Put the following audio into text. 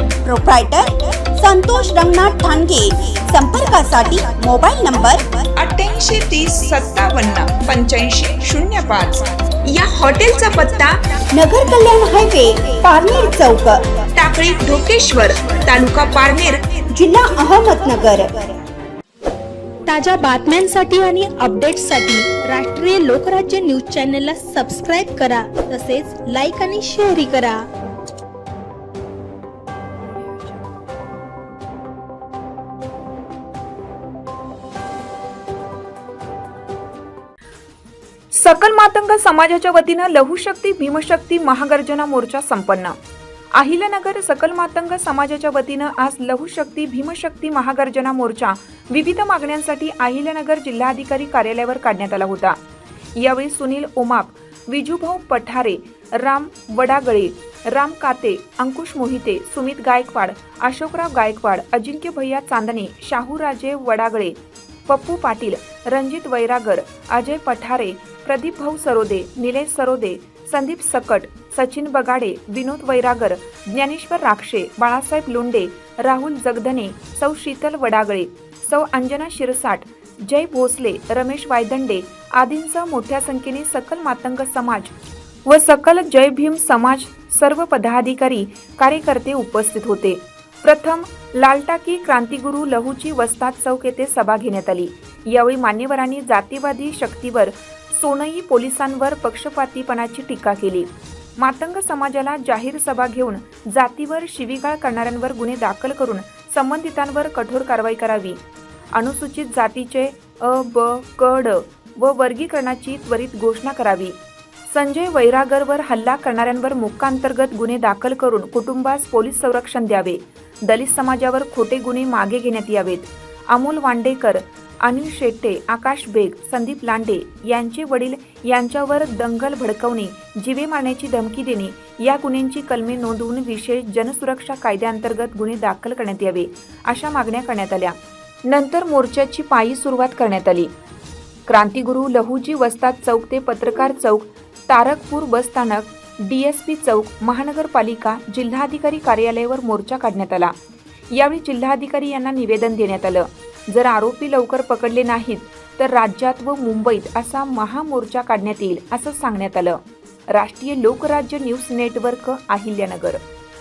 Proprietor Santosh Ranganath Thanage. संपर्कासाठी mobile number अठ्ठ्याऐंशी तीस सत्तावन्न पंच्याऐंशी शून्य पाच. या हॉटेलचा पत्ता नगर कल्याण हायवे पारनेर चौक. टाकळी ढोकेश्वर तालुका पारनेर जिल्हा अहमदनगर. ताज्या बातम्यांसाठी आणि अपडेट्ससाठी राष्ट्रीय लोकराज्य न्यूज चॅनलला सबस्क्राईब करा तसेच लाईक आणि शेअरही करा. सकल मातंग समाजाच्या वतीनं लघुशक्ती भीमशक्ती महागर्जना मोर्चा संपन्न. अहिल्यानगर सकल मातंग समाजाच्या वतीनं आज लघुशक्ती भीमशक्ती महागर्जना मोर्चा विविध मागण्यांसाठी अहिल्यानगर जिल्हाधिकारी कार्यालयावर काढण्यात आला होता. यावेळी सुनील ओमाप विजूभाऊ पठारे राम वडागळे राम काते अंकुश मोहिते सुमित गायकवाड अशोकराव गायकवाड अजिंक्य भैया चांदणे शाहूराजे वडागळे पप्पू पाटील रणजित वैरागर अजय पठारे प्रदीप भाऊ सरोदे निलेश सरोदे संदीप सकट सचिन बगाडे विनोद वैरागर ज्ञानेश्वर राक्षे बाळासाहेब लोंडे राहुल जगधने सौ शीतल वडागळे सौ अंजना शिरसाट जय भोसले रमेश वायदंडे आदींसह मोठ्या संख्येने सकल मातंग समाज व सकल जय भीम समाज सर्व पदाधिकारी कार्यकर्ते उपस्थित होते. प्रथम लालटाकी क्रांतिगुरू लहूची वस्ताद चौक येथे सभा घेण्यात आली. यावेळी मान्यवरांनी जातीवादी शक्तीवर सोनई पोलिसांवर पक्षपातीपणाची टीका केली. मातंग समाजाला जाहीर सभा घेऊन जातीवर शिवीगाळ करणाऱ्यांवर गुन्हे दाखल करून संबंधितांवर कठोर कारवाई करावी. अनुसूचित जातीचे अ ब क ड व वर्गीकरणाची त्वरित घोषणा करावी. संजय वैरागरवर हल्ला करणाऱ्यांवर मुक्कांतर्गत गुन्हे दाखल करून कुटुंबास पोलीस संरक्षण द्यावे. दलित समाजावर खोटे गुन्हे मागे घेण्यात यावेत. अमोल वांडेकर अनिल शेट्टे आकाश बेग संदीप लांडे यांचे वडील यांच्यावर दंगल भडकवणे जीवे मारण्याची धमकी देणे या गुन्ह्यांची कलमे नोंदवून विशेष जनसुरक्षा कायद्याअंतर्गत गुन्हे दाखल करण्यात यावे अशा मागण्या करण्यात आल्या. नंतर मोर्चाची पायी सुरुवात करण्यात आली. क्रांतिगुरू लहूजी वस्ताद चौक ते पत्रकार चौक तारकपूर बसस्थानक डीएसपी चौक महानगरपालिका जिल्हाधिकारी कार्यालयावर मोर्चा काढण्यात आला. यावेळी जिल्हाधिकारी यांना निवेदन देण्यात आलं. जर आरोपी लवकर पकडले नाहीत तर राज्यात व मुंबईत असा महामोर्चा काढण्यात येईल असं सांगण्यात आलं. राष्ट्रीय लोकराज्य न्यूज नेटवर्क अहिल्यानगर.